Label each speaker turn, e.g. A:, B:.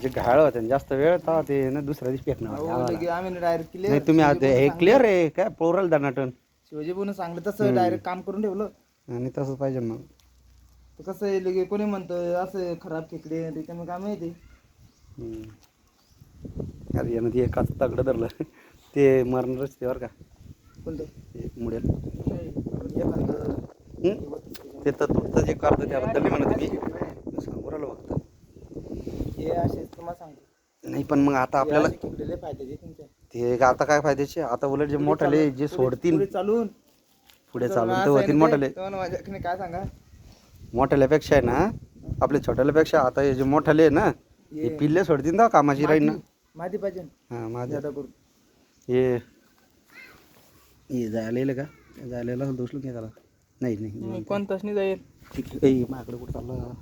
A: जे घाळ होते जास्त वेळ तर ते ना दुसऱ्या दिवशी फेकणार.
B: लगे आम्ही डायरेक्ट क्लिअर
A: नाही तुम्ही आता हे क्लिअर आहे काय? पोरल दनाटन
B: शिवाजी बोलून सांगलं तसं डायरेक्ट काम करून ठेवलं.
A: आणि तसंच पाहिजे मग.
B: तर कसं आहे लगे कोणी म्हणतं असं खराब खेकडे रिकामे काम आहे ते.
A: हम्म. अरे यानं ते एकाच तगडं धरलं. ते मरणारच ते बरं का.
B: कोणतं?
A: ते मुडेल. हम्म? ते तर तुटतं जे करतं त्याबद्दल नाही म्हणत मी सांगू राहिलो फक्त.
B: हे असे तुम्हाला सांगतो.
A: नाही पण मग आता आपल्याला
B: हे
A: ते आता काय फायद्याचे आता उलट जे मोठाले जे सोडतील
B: पुढे चालून.
A: पुढे चालून ते होतील
B: ना
A: मोठाले.
B: माझ्याकडे काय सांगा?
A: मोठ्याल्यापेक्षा आहे ना आपल्या छोट्याल्यापेक्षा आता हे जे मोठाले आहे ना हे
B: हे
A: पिल्ले सोडतील ना कामाची राहील ना?
B: माहिती पाहिजे.
A: हां माझं
B: जादा करून.
A: हे हे जायलेलं का? जायलेला दोषलं नाही त्याला. नाही नाही.
B: कोणताच नाही जाईल.
A: माझ्याकडे कुठं चाललं?